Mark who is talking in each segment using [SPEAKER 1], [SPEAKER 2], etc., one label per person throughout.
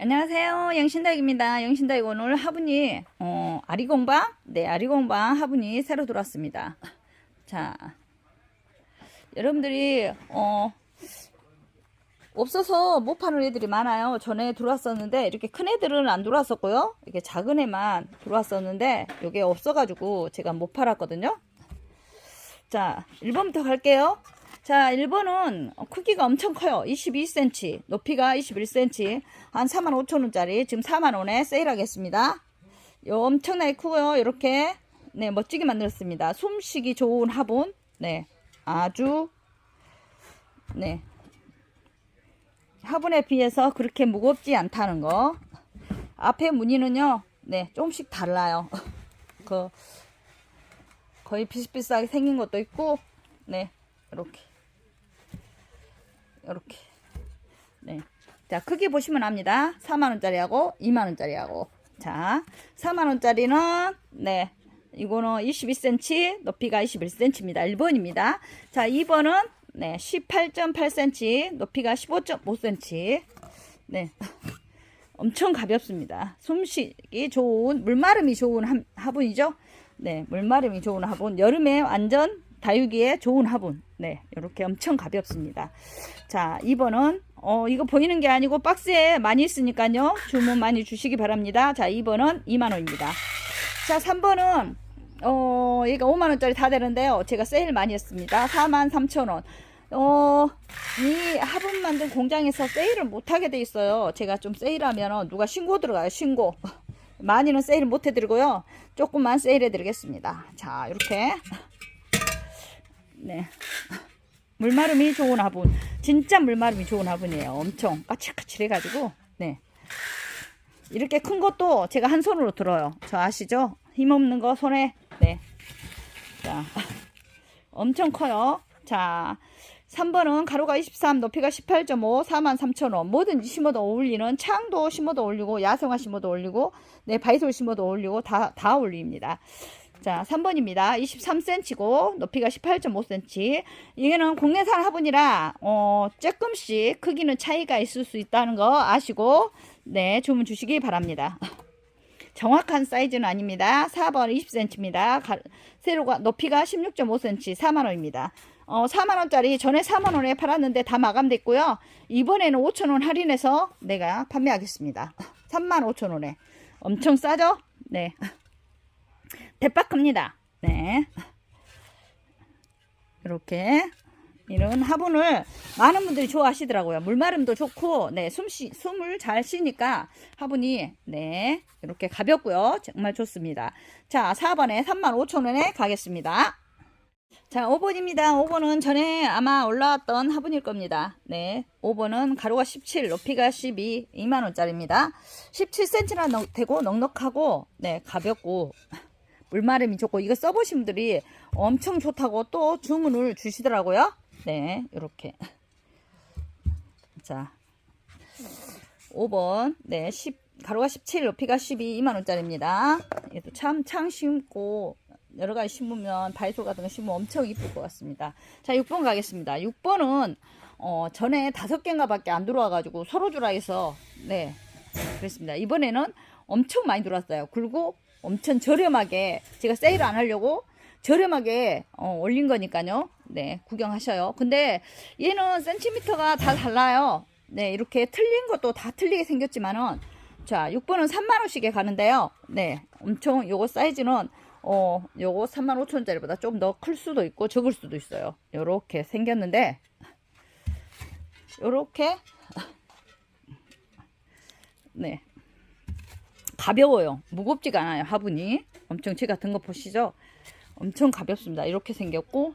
[SPEAKER 1] 안녕하세요. 영신덕입니다. 영신덕이 오늘 화분이, 어, 아리공방? 네, 아리공방 화분이 새로 들어왔습니다. 자, 여러분들이, 어, 없어서 못 파는 애들이 많아요. 전에 들어왔었는데, 이렇게 큰 애들은 안 들어왔었고요. 이렇게 작은 애만 들어왔었는데, 이게 없어가지고 제가 못 팔았거든요. 자, 1번부터 갈게요. 자, 1번은 크기가 엄청 커요. 22cm, 높이가 21cm, 한 45,000원짜리, 지금 4만원에 세일하겠습니다. 요 엄청나게 크고요. 이렇게, 네, 멋지게 만들었습니다. 숨쉬기 좋은 화분, 네, 아주, 네, 화분에 비해서 그렇게 무겁지 않다는 거. 앞에 무늬는요, 네, 조금씩 달라요. 그, 거의 비슷비슷하게 생긴 것도 있고, 네, 이렇게. 이렇게. 네. 자, 크기 보시면 압니다. 4만원짜리하고 2만원짜리하고. 자, 4만원짜리는, 네. 이거는 22cm, 높이가 21cm입니다. 1번입니다. 자, 2번은, 네. 18.8cm, 높이가 15.5cm. 네. 엄청 가볍습니다. 숨쉬기 좋은, 물마름이 좋은 한- 화분이죠. 네, 물마름이 좋은 화분. 여름에 완전 다육이에 좋은 화분. 네, 이렇게 엄청 가볍습니다. 자, 2번은, 어, 이거 보이는 게 아니고 박스에 많이 있으니까요. 주문 많이 주시기 바랍니다. 자, 2번은 2만원입니다. 자, 3번은, 어, 얘가 5만원짜리 다 되는데요. 제가 세일 많이 했습니다. 4만 3천원. 어, 이 화분 만든 공장에서 세일을 못하게 돼 있어요. 제가 좀 세일하면 누가 신고 들어가요, 신고. 많이는 세일 못 해드리고요. 조금만 세일해 드리겠습니다. 자, 이렇게. 네. 물마름이 좋은 화분. 진짜 물마름이 좋은 화분이에요. 엄청 까칠까칠해가지고. 네. 이렇게 큰 것도 제가 한 손으로 들어요. 저 아시죠? 힘없는 거 손에. 네. 자. 엄청 커요. 자. 3번은 가로가 23, 높이가 18.5, 43,000원. 뭐든지 심어도 어울리는 창도 심어도 어울리고, 야생화 심어도 어울리고, 네, 바이솔 심어도 어울리고, 다, 다 어울립니다. 자, 3번입니다. 23cm고, 높이가 18.5cm. 이게는 국내산 화분이라, 어, 조금씩 크기는 차이가 있을 수 있다는 거 아시고, 네, 주문 주시기 바랍니다. 정확한 사이즈는 아닙니다. 4번 20cm입니다. 가, 세로가 높이가 16.5cm 4만원입니다. 어, 4만원짜리 전에 4만원에 팔았는데 다 마감됐고요. 이번에는 5천원 할인해서 내가 판매하겠습니다. 3만 5천원에. 엄청 싸죠? 네. 대박합니다. 네. 이렇게 이런 화분을 많은 분들이 좋아하시더라고요. 물마름도 좋고, 네, 숨 쉬, 숨을 잘 쉬니까 화분이, 네, 이렇게 가볍고요. 정말 좋습니다. 자, 4번에 35,000원에 가겠습니다. 자, 5번입니다. 5번은 전에 아마 올라왔던 화분일 겁니다. 네. 5번은 가로가 17, 높이가 12, 2만원짜리입니다. 17cm나 되고 넉넉하고, 네, 가볍고, 물마름이 좋고, 이거 써보신 분들이 엄청 좋다고 또 주문을 주시더라고요. 네, 이렇게. 자, 5번, 네, 10, 가로가 17, 높이가 12, 2만원짜리입니다. 얘도 참, 창 심고, 여러 가지 심으면 바이솔 같은 거 심으면 엄청 이쁠 것 같습니다. 자, 6번 가겠습니다. 6번은 어, 전에 다섯 개인가 밖에 안 들어와가지고 서로 주라 해서 네 그랬습니다. 이번에는 엄청 많이 들어왔어요. 그리고 엄청 저렴하게 제가 세일 안 하려고 저렴하게 어, 올린 거니까요. 네 구경하셔요. 근데 얘는 센티미터가 다 달라요. 네 이렇게 틀린 것도 다 틀리게 생겼지만은 자 6번은 3만원씩에 가는데요. 네 엄청 요거 사이즈는 어, 요거 35,000원짜리보다 좀 더 클 수도 있고 적을 수도 있어요. 요렇게 생겼는데 요렇게 네. 가벼워요. 무겁지가 않아요. 화분이. 엄청 제가 든거 보시죠? 엄청 가볍습니다. 이렇게 생겼고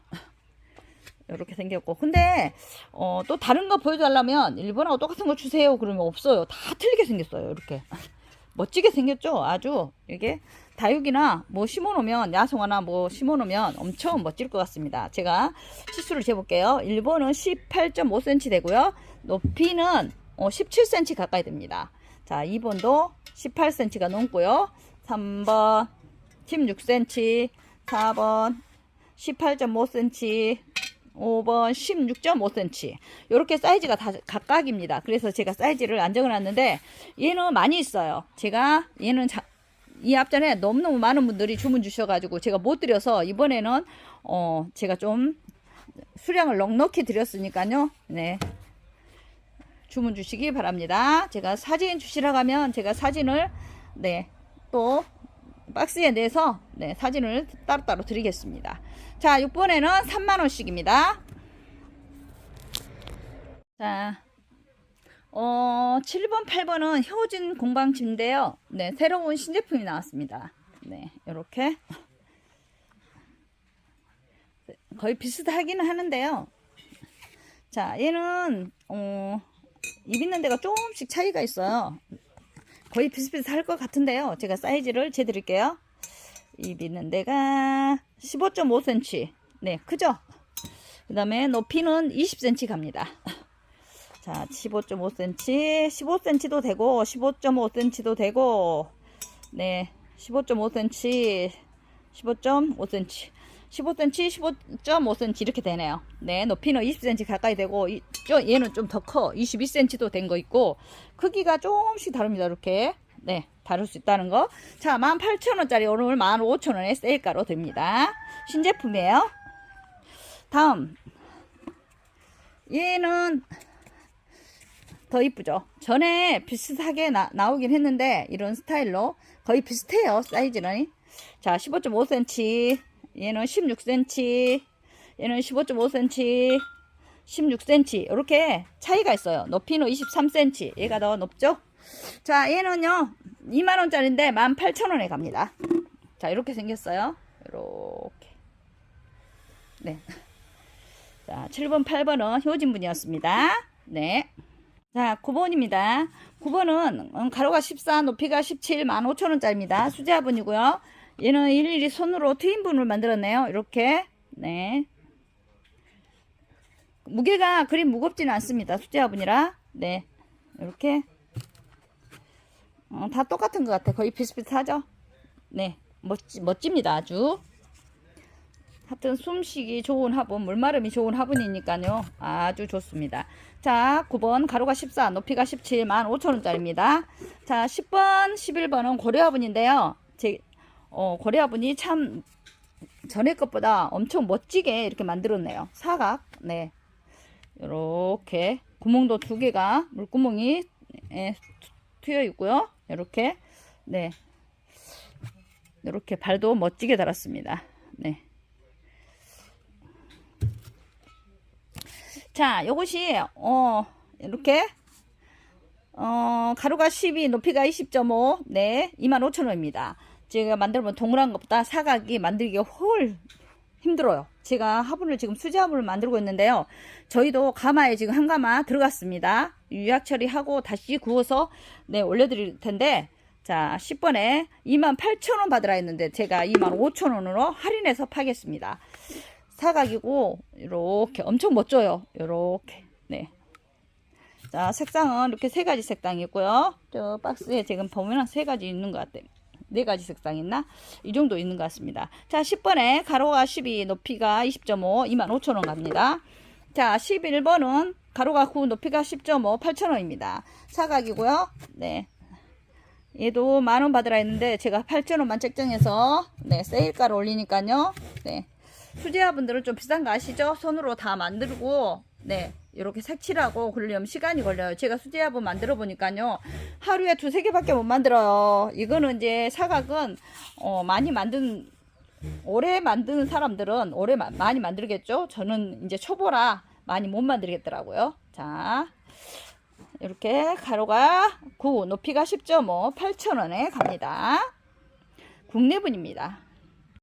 [SPEAKER 1] 이렇게 생겼고 근데 어, 또 다른 거 보여달라면 일본하고 똑같은 거 주세요 그러면 없어요 다 틀리게 생겼어요 이렇게 멋지게 생겼죠 아주 이게 다육이나 뭐 심어놓으면 야송화나 뭐 심어놓으면 엄청 멋질 것 같습니다 제가 치수를 재볼게요 1번은 18.5cm 되고요 높이는 어, 17cm 가까이 됩니다 자 2번도 18cm가 넘고요 3번 16cm 4번 18.5cm 5번 16.5cm. 이렇게 사이즈가 다 각각입니다. 그래서 제가 사이즈를 안 적어놨는데 얘는 많이 있어요. 제가 얘는 자, 이 앞전에 너무너무 많은 분들이 주문 주셔가지고 제가 못 드려서 이번에는 어 제가 좀 수량을 넉넉히 드렸으니까요. 네. 주문 주시기 바랍니다. 제가 사진 주시라고 하면 제가 사진을 네, 또 박스에 내서 네, 사진을 따로따로 드리겠습니다. 자, 6번에는 3만 원씩입니다. 자, 어, 7번, 8번은 효진 공방침인데요. 네, 새로운 신제품이 나왔습니다. 네, 요렇게. 거의 비슷하기는 하는데요. 자, 얘는, 어, 입 있는 데가 조금씩 차이가 있어요. 거의 비슷비슷할 것 같은데요. 제가 사이즈를 재드릴게요. 입 있는 데가 15.5cm. 네, 크죠? 그 다음에 높이는 20cm 갑니다. 자, 15.5cm, 15cm도 되고, 15.5cm도 되고, 네, 15.5cm, 15.5cm, 15cm, 15.5cm 이렇게 되네요. 네, 높이는 20cm 가까이 되고, 이, 저, 얘는 좀 더 커. 22cm도 된 거 있고, 크기가 조금씩 다릅니다. 이렇게. 네, 다를 수 있다는 거. 자, 18,000원짜리 오늘 15,000원에 세일가로 됩니다. 신제품이에요. 다음. 얘는 더 이쁘죠? 전에 비슷하게 나, 나오긴 했는데, 이런 스타일로 거의 비슷해요. 사이즈는. 자, 15.5cm. 얘는 16cm. 얘는 15.5cm. 16cm. 이렇게 차이가 있어요. 높이는 23cm. 얘가 더 높죠? 자, 얘는요, 2만원짜리인데 18,000원에 갑니다. 자, 이렇게 생겼어요. 이렇게. 네. 자, 7번, 8번은 효진분이었습니다. 네. 자, 9번입니다. 9번은 가로가 14, 높이가 17, 15,000원짜리입니다. 수제화분이고요. 얘는 일일이 손으로 트윈분을 만들었네요. 이렇게. 네. 무게가 그리 무겁지는 않습니다. 수제화분이라. 네. 이렇게. 어, 다 똑같은 것 같아. 거의 비슷비슷하죠? 네. 멋지, 멋집니다. 아주. 하여튼 숨쉬기 좋은 화분, 물마름이 좋은 화분이니까요. 아주 좋습니다. 자, 9번 가로가 14, 높이가 17, 15,000원짜리입니다. 자, 10번, 11번은 고래 화분인데요. 제, 어, 고래 화분이 참 전에 것보다 엄청 멋지게 이렇게 만들었네요. 사각, 네. 요렇게 구멍도 두 개가 물구멍이 예, 트여 있고요. 이렇게 네. 이렇게 발도 멋지게 달았습니다. 네. 자, 요것이 어 이렇게 어 가로가 12, 높이가 20.5, 네, 25,000원입니다. 제가 만들면 동그란 것보다 사각이 만들기가 훨 힘들어요. 제가 화분을 지금 수제 화분을 만들고 있는데요. 저희도 가마에 지금 한 가마 들어갔습니다. 유약 처리하고 다시 구워서 네 올려드릴 텐데 자 10번에 28,000원 받으라 했는데 제가 25,000원으로 할인해서 파겠습니다. 사각이고 이렇게 엄청 멋져요. 이렇게 네. 자 색상은 이렇게 세 가지 색상이 있고요. 저 박스에 지금 보면 세 가지 있는 것 같아요. 네 가지 색상 있나? 이 정도 있는 것 같습니다. 자, 10번에 가로가 12, 높이가 20.5, 25,000원 갑니다. 자, 11번은 가로가 9, 높이가 10.5, 8,000원입니다. 사각이고요. 네. 얘도 만 원 받으라 했는데 제가 8,000원만 책정해서 네, 세일가를 올리니까요. 네. 수제화분들은 좀 비싼 거 아시죠? 손으로 다 만들고 네. 이렇게 색칠하고 그러려면 시간이 걸려요. 제가 수제화분 만들어 보니까요. 하루에 두세 개밖에 못 만들어요. 이거는 이제 사각은 어, 많이 만든 오래 만드는 사람들은 오래 마, 많이 만들겠죠. 저는 이제 초보라 많이 못 만들겠더라고요. 자, 이렇게 가로가 9, 높이가 10.5, 8,000원에 갑니다. 국내분입니다.